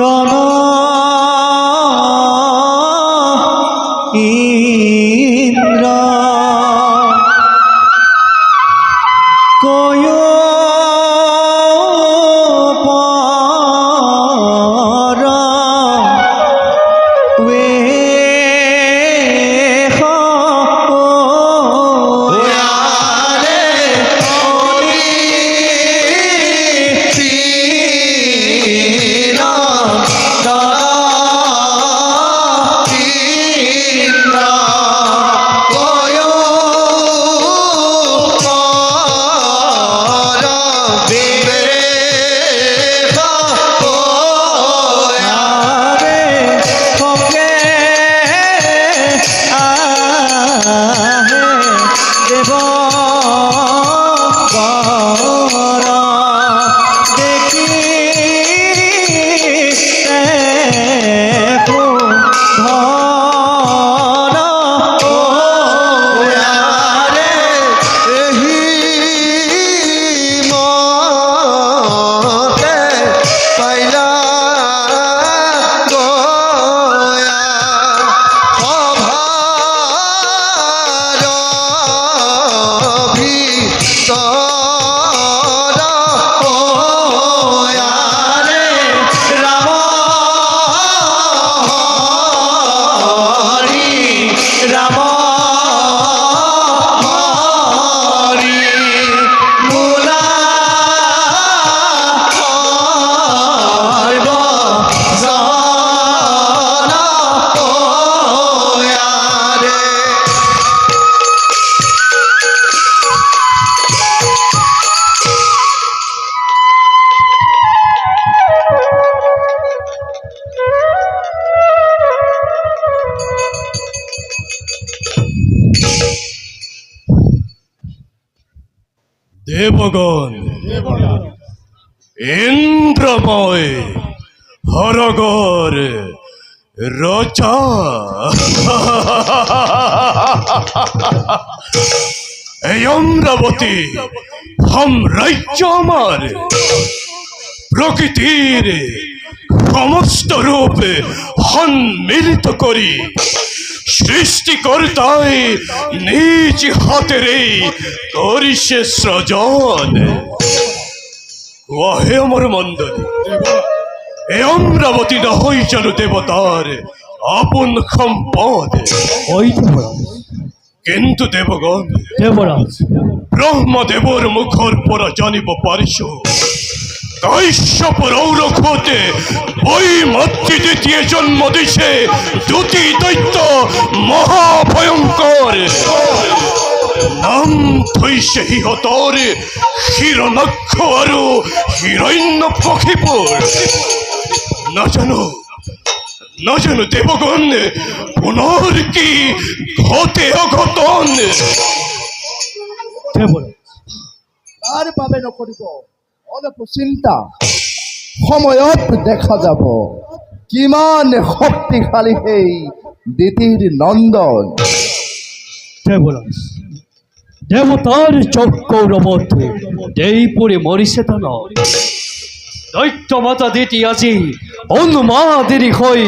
নন্দন দেবগণ। ইন্দ্রময় হরগর রচা। এই অমরাবতী হম রাজ্য আমার। প্রকৃতির সমস্ত রূপ সম্মিলিত করি। সৃষ্টিকর্তায় নিজ হাতের এই করিছে সৃজন। ওহে আমার মন্দনী এ অমরাবতী নহই যেন দেবতার আপন সম্পদ। ওই কিন্তু দেবগণ দেবরাজ। ব্রহ্মদেবর মুখর পরা জানিব পারিস কাশ্যপ রৌরখ হতে ওই দ্বিতীয় জন্ম দিছে, দুটি দৈত্য মহাভয়ঙ্কর। নাম থৈছে হিহতর হিরণক্ষ আৰু হিরণ্য পক্ষীপুর না জানো না জানো দেবগণ, পুনর কি ঘটে অঘটন? বাবে নকৰিব অলপ চিন্তা সময়ত দেখা যাব। কিমান শক্তিশালী সেই দিতিৰ নন্দন। দেবরাজ দেবতার চক্কর মধ্যে দেইপুরে মরিছে তান দৈত্য মাতা দিতি আজি অনুমাদেরি হৈ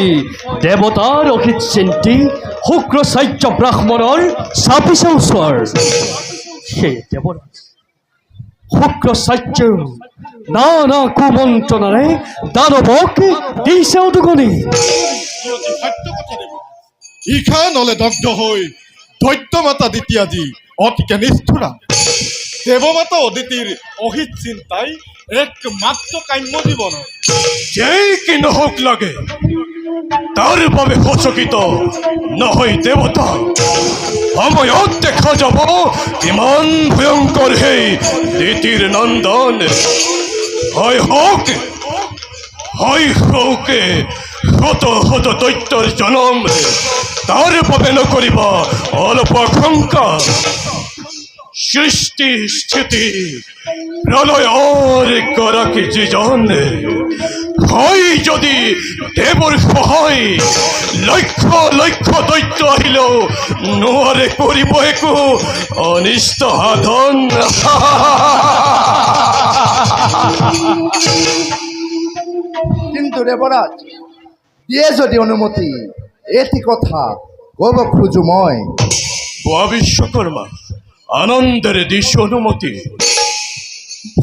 দেবতার অহিত চিন্তি শুক্র চাৰ্য ব্ৰাহ্মণৰ চাপিছে ওচৰ সেই দেবৰাজ শুক্র চাৰ্য নানা কুমন্ত্ৰণাৰে দানৱক দিছে উদগনি দেৱ নলে দগ্ধ হৈ দৈত্য মাতা দিতি আজি অতিকে নিষ্ঠুৰা দেৱমাতা অদিতিৰ অহিত চিন্তাই একমাত্ৰ কাম্য জীৱন যেই কি নহওক লাগে তাৰ বাবে সচকিত নহয় দেৱতা সময়ত দেখা যাব কিমান ভয়ংকৰ সেই দিতিৰ নন্দন। হয় হওক হয় হওকে শত শত দৈত্যৰ জনম তাৰ বাবে নকৰিব অলপ আশংকা সৃষ্টি, স্থিতি প্রলয়র গৰাকী যিজন হয় যদি দেৱৰ সহায় লক্ষ লক্ষ দৈত্য আহিলেও নোৱাৰে কৰিব একো অনিষ্ট সাধন। কিন্তু কিন্তু দেবরাজ দিয়ে যদি অনুমতি এটি কথা কব খুঁজু মই বুয়া বিশ্বকর্মা আনন্দের দিশ অনুমতি।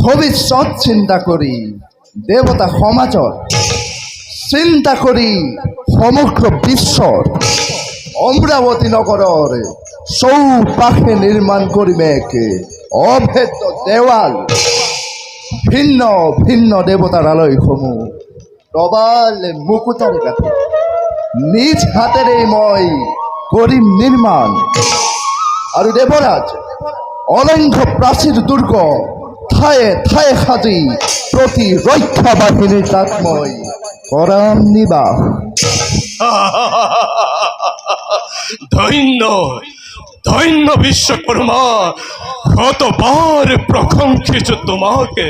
ভবিষ্যৎ চিন্তা করি দেবতা সমাজত চিন্তা করি সমগ্র বিশ্বত অমরাবতী নগৰৰ চৌপাশে নিৰ্মাণ কৰিমেক অভেদ্য দেৱাল ভিন্ন ভিন্ন দেৱতাৰ আলয়সমূহ প্ৰবাল মুকুতাৰে কাটি নিজ হাতেৰে মই কৰিম নিৰ্মাণ আৰু দেৱৰাজ অলংঘ প্ৰাচীৰ দুৰ্গ ঠায়ে সাজি প্ৰতি ৰক্ষা বাহিনীৰ তাত মই কৰাম নিবাস। ধন্য ধন্য বিশ্বকর্মা কতবার প্রশংসিত তোমাকে।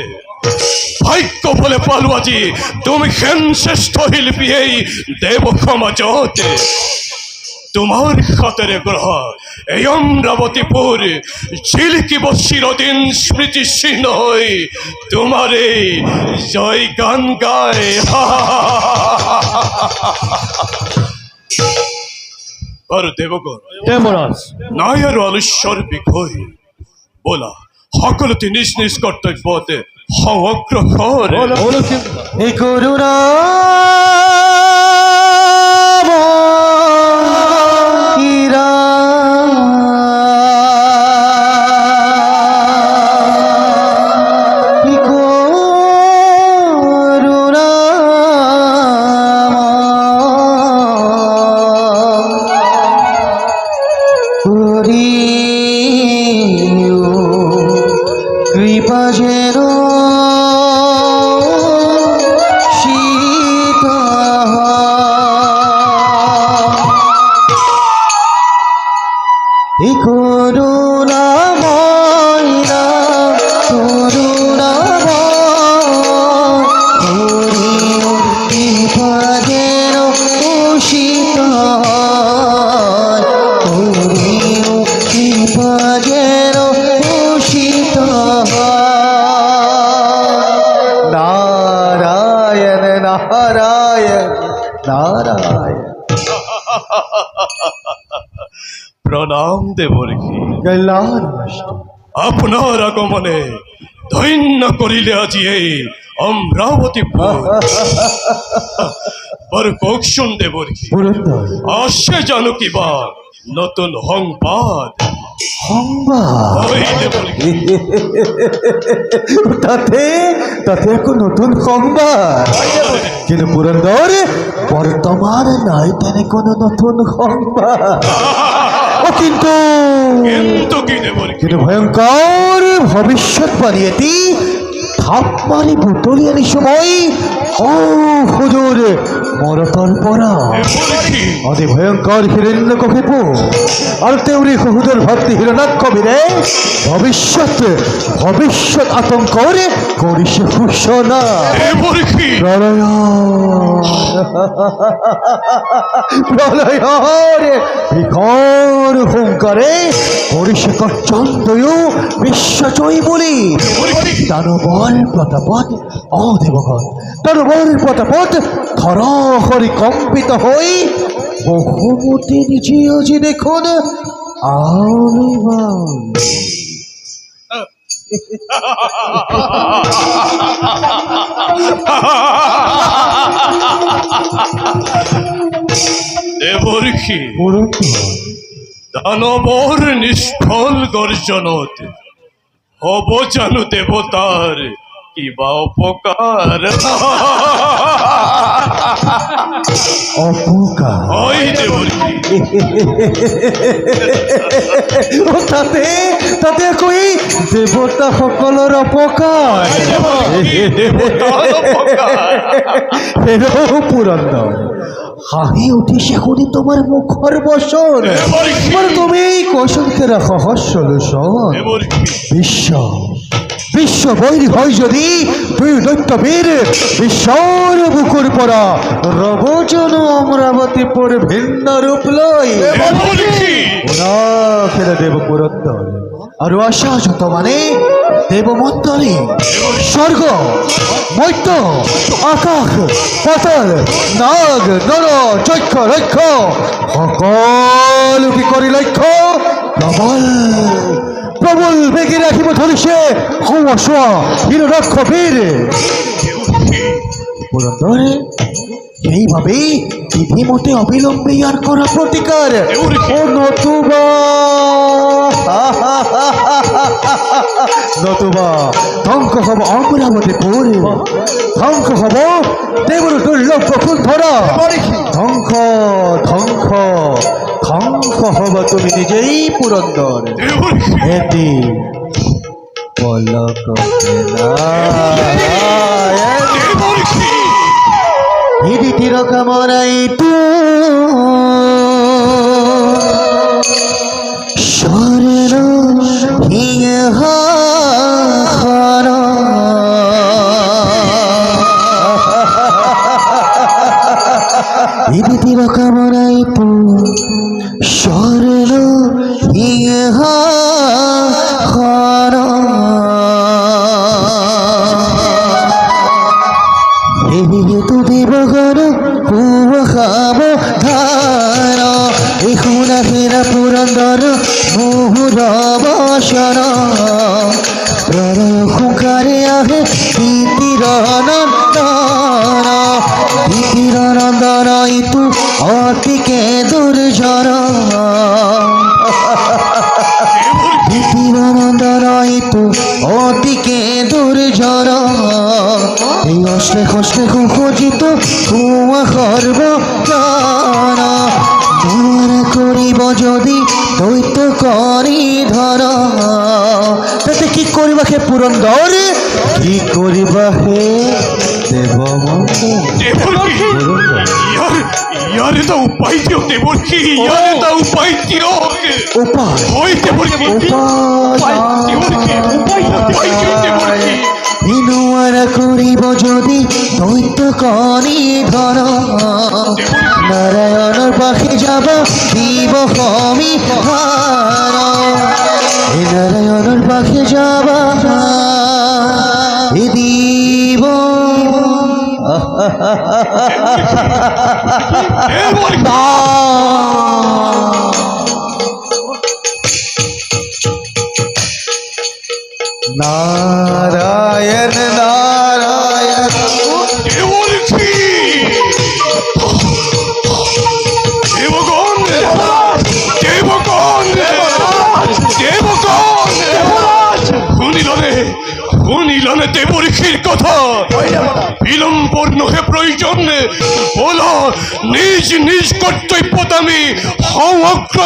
ভাগ্য বলে পালবাজি তুমি হেন শ্রেষ্ঠ শিল্পী এই দেব সমাজতে তোমার খাতের গ্রহ এই অমরাবতীপুর ঝিলকিব চিরদিন স্মৃতি চিহ্ন হই তোমারে জয় গান গায় আর দেবগণ আৰু আলস্যৰ বিষয় বলা সকলোতে নিজ নিজ অগ্ৰসৰ বলো এই করুণা কৃপা যেন করুণা ময়না করুণা কৃপা যেন সীতা কল্যাণ নষ্ট আপোনাৰ আগমনে ধন্য কৰিলে আজি এই বাৰু কওকচোন দেৱৰ্ষি পুরন্দর আছে জানো কিবা নতুন সংবাদ। সংবাদ? ঐ তাতে তাতে এখন নতুন সংবাদ। কিন্তু পুরন্দর বর্তমান নাই তেনে কোনো নতুন সংবাদ। কিন্তু ভয়ঙ্কর ভবিষ্যৎবাণী এটি। থাপ মারি বুটলিয়ানি সময় ও হুজুর মরতল অতি ভয়ঙ্কর হিরণ্য কহিব আর তেউরি হুজুর ভক্তি হিরণাক্ষ বীরে। ভবিষ্যৎ ভবিষ্যৎ আতঙ্করে করিছে ঘোষণা দেৱৰ্ষি প্রলয়। প্রলয়রে বিকর হুঙ্কারে করিছে কচ্ছন্দয় বিশ্বজয়ী বলি। দানবর প্রতাপত অ দেবগণ দানবর প্রতাপত ধরাহরি কম্পিত হই। বহুমতি নিজে দেখুন পুরন্দর নিষ্ফল গৰ্জনত হ'ব জানো দেৱতাৰ কিবা অপকাৰ অপকার? ওই যে তাতে তাতে কই? দেবতা সকলৰ অপকাৰ দেৱতাৰ অপকাৰ হেৰৌ পুৰন্দৰ হাঁহি উঠিছে শুনি তোমাৰ মুখৰ বচন দেৱৰ্ষি মানে তুমি কৌশলকে রাখো হস্য দেৱৰ্ষি বিশ্ব বিশ্ব বৈৰী হয় যদি দুই দৈত্যবীৰ বিশ্বৰ বুকুৰ পৰা অমরাবতী অমৰাৱতীপুৰ ভিন্ন ৰূপ লৈ পুনঃ দেৱ পুৰন্দৰ আর যত মানে দেবমন্তরে স্বর্গ মৈত্য আকাশ পাতাল নাগ, নর চৈক্ষ রক্ষ, সকল কি করি লক্ষ্য? প্রবল প্রবল বেগে রাখিব ধরিছে হওয়া হিরক্ষ বীর। পুরন্দরে এইভাবেই বিধিমতে অবিলম্বে আর করা প্রতিকার। ও নতুবা নতুবা। ধ্বংস হব অমরাবতী পুর। ধ্বংস হব দেবর দুর্লভ বকুল ধরা ধ্বংস ধ্বংস ধ্বংস হব তুমি নিজেই পুরন্দর। এটি পলক দেবর্ষি বসন খুঙ্কারে আহে অতিকে অতিকে এই অশ্লে কষ্টে খোঁজিত জানা দূর করিব যদি দৈত্য করি ধর। তাতে কি করিবা হে পুরন্দর? কি করিবা হে দেব ইয়ার ইয়ার এটা উপায়। দিও দেবর্ষি ইয়ার এটা উপায় ওই দেবর্ষি উপায় দেবর্ষি বিনুয়ার করিব যদি দৈত্য করি ধর নারায়ণর পাখে যাব দিব কমি নারায়ণর পাখে যাব। নারায়ণ নারায়ণ দেবগণ দেবগণ শুনিলনে শুনিলনে দেবর্ষির কথা। বলো নিজ নিজ কর্তব্যতামি সমগ্র